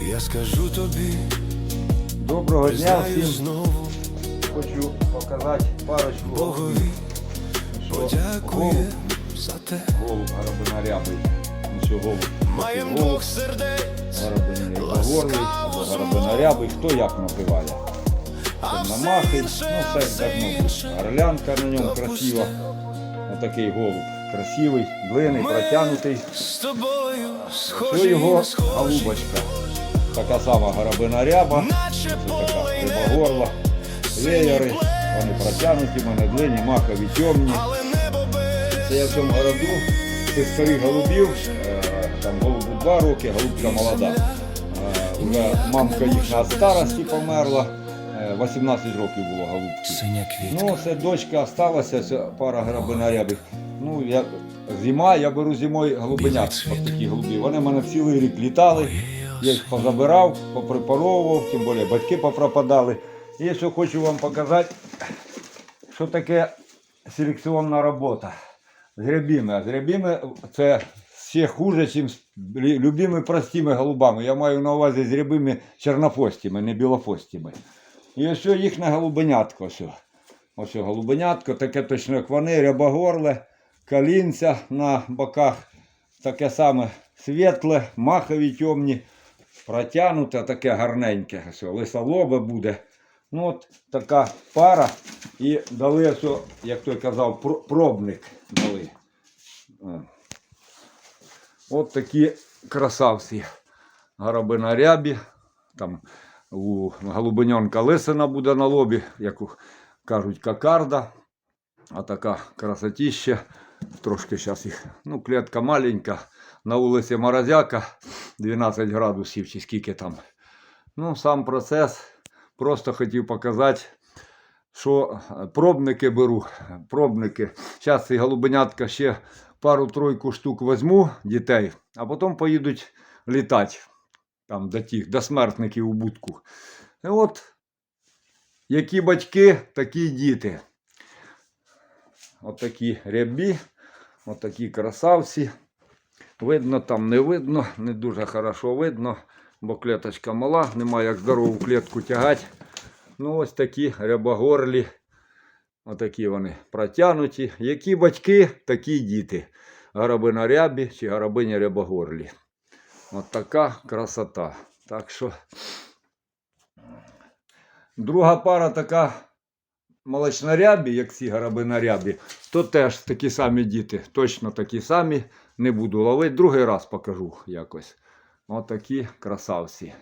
Я скажу тобі, Доброго дня всім. знову Хочу показати парочку Богові, що подякує голуб, за те. голуб горобинарябий. Маєм двох сердець, або горобинарябий, хто як все намахи, ну все давно. Орлянка на ньому красива. Отакий голуб. Красивий, длинний, протягнутий. з тобою Що його голубочка. Така сама горобинаряба. наче Це така й небо, рибогорла. Веєри, вони протягнуті, мене длинні, махові темні. Це я в цьому городу цих старих голубів, е, там голубу два роки, голубка молода. Е, Уже мамка їхня від старості померла, е, 18 років було голубки. Синя квітка. Ну, це дочка осталася, пара грабинарябих. Ну, я, зима, я беру зимою голубенят, ось такі голубі. Вони в мене цілий рік літали. Я їх позабирав, поприпаровував, тим більше батьки попропадали. І що хочу вам показати, що таке селекціонна робота з грябіми. А з грябіми це ще хуже, ніж з любими простими голубами. Я маю на увазі з рябими чорнофостями, не білофостями. І ось їхнє голубенятко. Ось. Ось голубенятко, таке точно як вони, рябогорле, калінця на боках, таке саме світле, махові темні, протягнуте, таке гарненьке. Ось, лисолобе буде. Ну от така пара. І дали, ось, як той казав, пробник дали. От такі красавці. Горобина рябі. Там у голубеньонка лисина буде на лобі, як кажуть, кокарда. А така красотища. Трошки зараз їх. Ну, клітка маленька. На вулиці морозяка 12 градусів чи скільки там. Ну, сам процес. Просто хотів показати, що е, пробники беру. Пробники. Зараз ці голубенятка ще пару-тройку штук візьму дітей, а потім поїдуть літати там до тих, до смертників у будку. І от які батьки, такі діти. От такі рябі, от такі красавці. Видно, там не видно, не дуже хорошо видно, бо клеточка мала, немає як здорову клітку тягати. Ну, ось такі рябогорлі. Отакі вони протягнуті. Які батьки, такі діти. Горобина рябі чи горобиня рябогорлі. От така красота. Так що друга пара така молочнорябі, як ці горобинорябі, то теж такі самі діти. Точно такі самі. Не буду ловити. Другий раз покажу якось. Отакі красавці.